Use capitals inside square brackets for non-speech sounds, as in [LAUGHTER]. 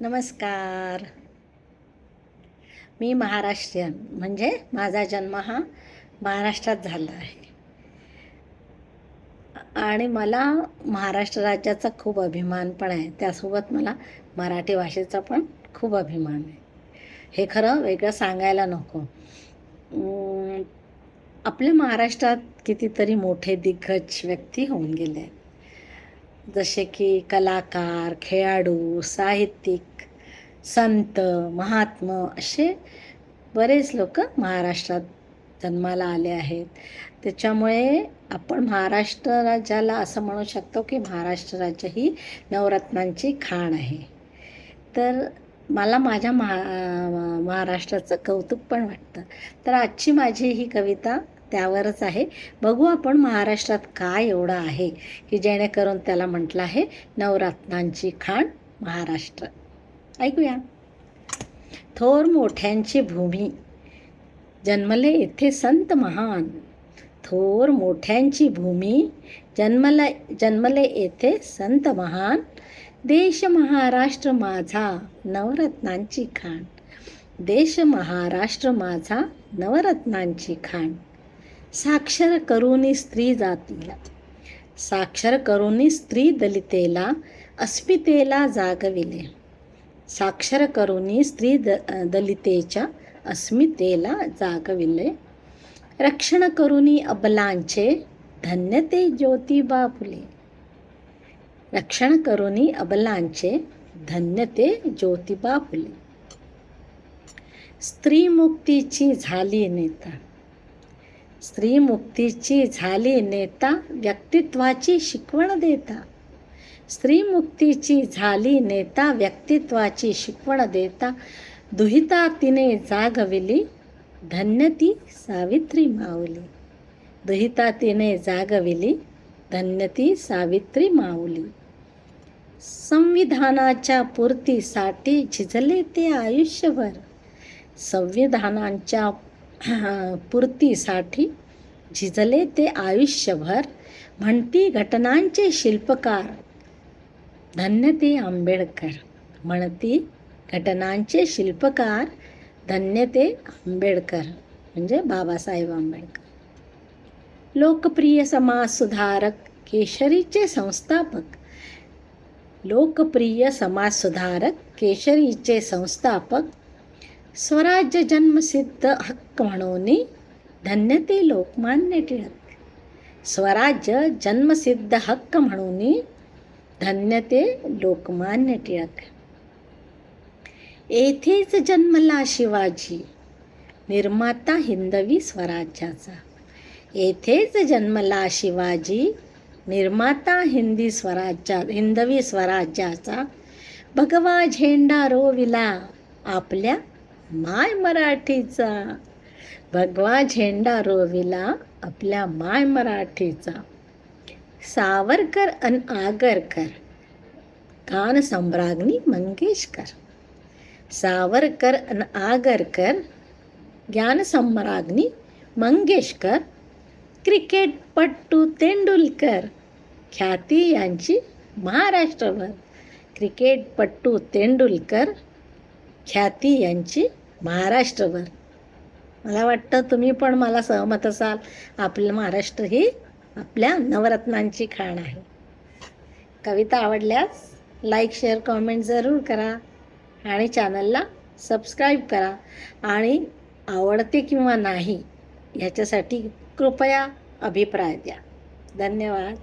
नमस्कार. मी महाराष्ट्रीयन म्हणजे माझा जन्म हा महाराष्ट्रात झाला आहे. आणि मला महाराष्ट्र राज्याचा खूप अभिमान पण आहे. त्यासोबत मला मराठी भाषेचा पण खूप अभिमान आहे. हे खरं वेगळं सांगायला नको. आपल्या महाराष्ट्रात कितीतरी मोठे दिग्गज व्यक्ती होऊन गेले आहेत. जसे की कलाकार खेळाडू साहित्यिक संत महात्मा असे बरेच लोक महाराष्ट्रात जन्माला आले आहेत. त्याच्यामुळे आपण महाराष्ट्र राज्याला असं म्हणू शकतो की महाराष्ट्र राज्य ही नवरत्नांची खाण आहे. तर मला माझ्या महा महाराष्ट्राचं कौतुक पण वाटतं. तर आजची माझी ही कविता त्यावरच आहे. बघू आपण महाराष्ट्रात काय एवढं आहे की जेणेकरून त्याला म्हटलं आहे नवरत्नांची खाण महाराष्ट्र. ऐकूया. थोर मोठ्यांची भूमी. जन्मले येथे संत महान. थोर मोठ्यांची भूमी. जन्मला जन्मले येथे संत महान. देश महाराष्ट्र माझा नवरत्नांची खाण. देश महाराष्ट्र माझा नवरत्नांची खाण. साक्षर करुनी स्त्री जातीला. साक्षर करुनी स्त्री दलितेला अस्मितेला जागविले. साक्षर करुनी स्त्री द दलितेच्या अस्मितेला जागविले. रक्षण करुनी अबलांचे धन्य ते ज्योतिबा फुले रक्षण करुनी अबलांचे धन्य ते ज्योतिबा फुले स्त्री मुक्तीची झाली नेता. स्त्रीमुक्तीची झाली नेता व्यक्तित्वाची शिकवण देता. स्त्रीमुक्तीची झाली नेता व्यक्तित्वाची शिकवण देता. दुहिता तिने जागविली धन्य ती सावित्री माऊली. दुहिता तिने जागविली धन्य ती सावित्री माऊली. संविधानाच्या पूर्तीसाठी झिजले ते आयुष्यभर. संविधानांच्या [CLEARS THROAT] पूर्तीसाठी झिजले ते आयुष्यभर. म्हणती घटनांचे शिल्पकार धन्य ते आंबेडकर. म्हणती घटनांचे शिल्पकार धन्य ते आंबेडकर. म्हणजे बाबासाहेब आंबेडकर. लोकप्रिय समाजसुधारक केशरीचे संस्थापक. लोकप्रिय समाजसुधारक केशरीचे संस्थापक स्वराज्य जन्मसिद्ध हक्क म्हणून धन्य ते लोकमान्य टिळक. स्वराज्य जन्मसिद्ध हक्क म्हणून धन्य ते लोकमान्य टिळक. येथेच जन्मला शिवाजी निर्माता हिंदवी स्वराज्याचा. येथेच जन्मला शिवाजी निर्माता हिंदी स्वराज्या हिंदवी स्वराज्याचा. भगवा झेंडा रोविला आपल्या माय मराठीचा. भगवा झेंडा रोविला आपल्या माय मराठीचा. सावरकर अन आगरकर कान सम्राज्ञी मंगेशकर. सावरकर अन आगरकर ज्ञान सम्राज्ञी मंगेशकर. क्रिकेटपट्टू तेंडुलकर ख्याती यांची महाराष्ट्रभर. क्रिकेटपट्टू तेंडुलकर ख्याती यांची महाराष्ट्रभर. मला वाटतं तुम्ही पण मला सहमत असाल. आपलं महाराष्ट्र ही आपल्या नवरत्नांची खाण आहे. कविता आवडल्यास लाईक शेअर कॉमेंट जरूर करा आणि चॅनलला सबस्क्राईब करा. आणि आवडते किंवा नाही ह्याच्यासाठी कृपया अभिप्राय द्या. धन्यवाद.